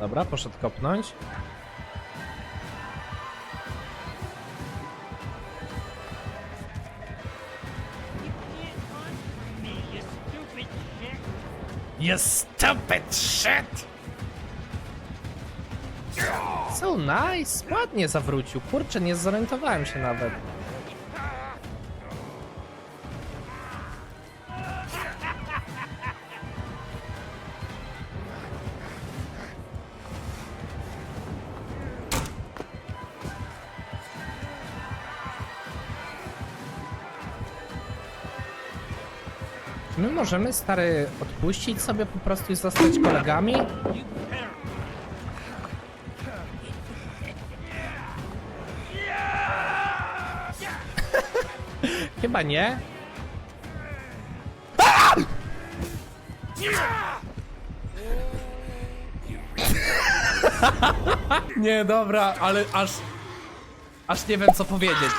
Dobra, poszedł kopnąć. You stupid shit! So nice! Ładnie zawrócił. Kurczę, nie zorientowałem się nawet. My możemy, stary, odpuścić sobie po prostu i zostać kolegami? Chyba nie. Nie, dobra, ale aż... Aż nie wiem co powiedzieć.